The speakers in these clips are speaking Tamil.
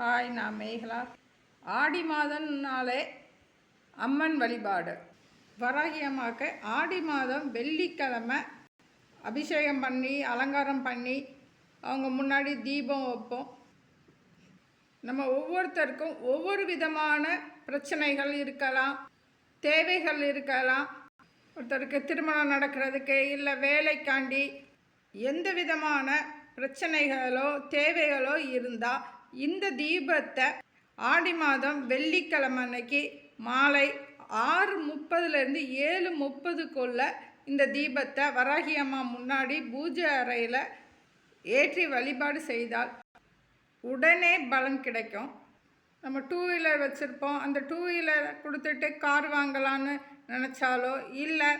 ஹாய் நான் மேகலா. ஆடி மாதம்னாலே அம்மன் வழிபாடு. வராகி அம்மாவுக்கு ஆடி மாதம் வெள்ளிக்கிழமை அபிஷேகம் பண்ணி அலங்காரம் பண்ணி அவங்க முன்னாடி தீபம் வைப்போம். நம்ம ஒவ்வொருத்தருக்கும் ஒவ்வொரு விதமான பிரச்சனைகள் இருக்கலாம் தேவைகள் இருக்கலாம். ஒருத்தருக்கு திருமணம் நடக்கிறதுக்கு இல்லை வேலைக்காண்டி எந்த விதமான பிரச்சனைகளோ தேவைகளோ இருந்தால் இந்த தீபத்தை ஆடி மாதம் வெள்ளிக்கிழமை அன்னைக்கு மாலை ஆறு முப்பதுலேருந்து ஏழு முப்பதுக்குள்ள இந்த தீபத்தை வராகி அம்மா முன்னாடி பூஜை அறையில் ஏற்றி வழிபாடு செய்தால் உடனே பலன் கிடைக்கும். நம்ம டூ வீலர் வச்சுருப்போம். அந்த டூ வீலர் கொடுத்துட்டு கார் வாங்கலான்னு நினச்சாலோ இல்லை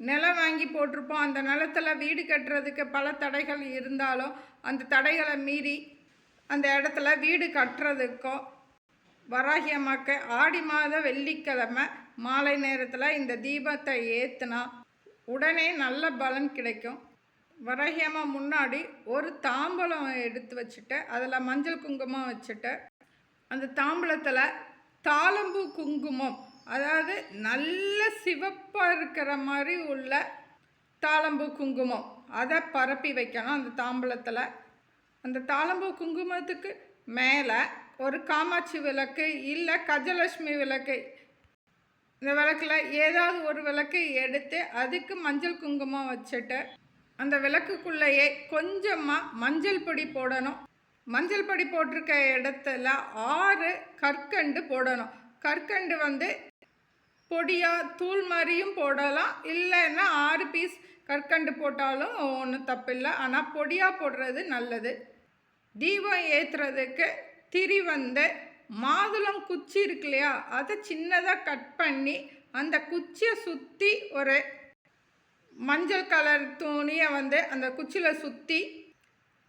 நிலம் வாங்கி போட்டிருப்போம். அந்த நிலத்தில் வீடு கட்டுறதுக்கு பல தடைகள் இருந்தாலும் அந்த தடைகளை மீறி அந்த இடத்துல வீடு கட்டுறதுக்கோ வராகி அம்மாக்கு ஆடி மாத வெள்ளிக்கிழமை மாலை நேரத்தில் இந்த தீபத்தை ஏற்றுனா உடனே நல்ல பலன் கிடைக்கும். வராகி அம்மா முன்னாடி ஒரு தாம்பலம் எடுத்து வச்சுட்டு அதில் மஞ்சள் குங்குமம் வச்சுட்டு அந்த தாம்பலத்தில் தாளம்பு குங்குமம் அதாவது நல்ல சிவப்பாக இருக்கிற மாதிரி உள்ள தாளம்பு குங்குமம் அதை பரப்பி வைக்கணும் அந்த தாம்பலத்தில். அந்த தாளம்பூ குங்குமத்துக்கு மேலே ஒரு காமாட்சி விளக்கு இல்லை கஜலட்சுமி விளக்கு. இந்த விளக்கில் ஏதாவது ஒரு விளக்கு எடுத்து அதுக்கு மஞ்சள் குங்குமம் வச்சுட்டு அந்த விளக்குக்குள்ளேயே கொஞ்சமாக மஞ்சள் பொடி போடணும். மஞ்சள் பொடி போட்டிருக்க இடத்துல ஆறு கற்கண்டு போடணும். கற்கண்டு வந்து பொடியாக தூள் மாதிரியும் போடலாம். இல்லைன்னா ஆறு பீஸ் கற்கண்டு போட்டாலும் ஒன்றும் தப்பில்லை. ஆனால் பொடியாக போடுறது நல்லது. தீபம் ஏற்றுறதுக்கு திரி வந்து மாதுளம் குச்சி இருக்கு இல்லையா? அதை சின்னதாக கட் பண்ணி அந்த குச்சியை சுற்றி ஒரு மஞ்சள் கலர் துணியை வந்து அந்த குச்சியில் சுற்றி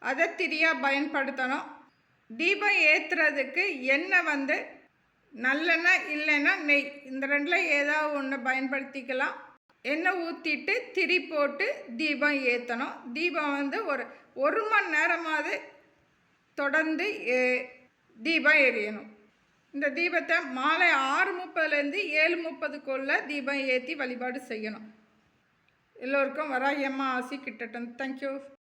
அதை திரியாக பயன்படுத்தணும். தீபம் ஏற்றுறதுக்கு எண்ணெய் வந்து நல்லெண்ணெய் இல்லைன்னா நெய். இந்த ரெண்டில் ஏதாவது ஒன்று பயன்படுத்திக்கலாம். எண்ணெய் ஊற்றிட்டு திரி போட்டு தீபம் ஏற்றணும் தீபம் வந்து ஒரு ஒரு மணி நேரமாவது தொடர்ந்து தீபம் எரியணும். இந்த தீபத்தை மாலை ஆறு முப்பதுலேருந்து ஏழு முப்பதுக்குள்ளே தீபம் ஏற்றி வழிபாடு செய்யணும். எல்லோருக்கும் வராயம்மா ஆசி கிட்டட்டும் தேங்க்யூ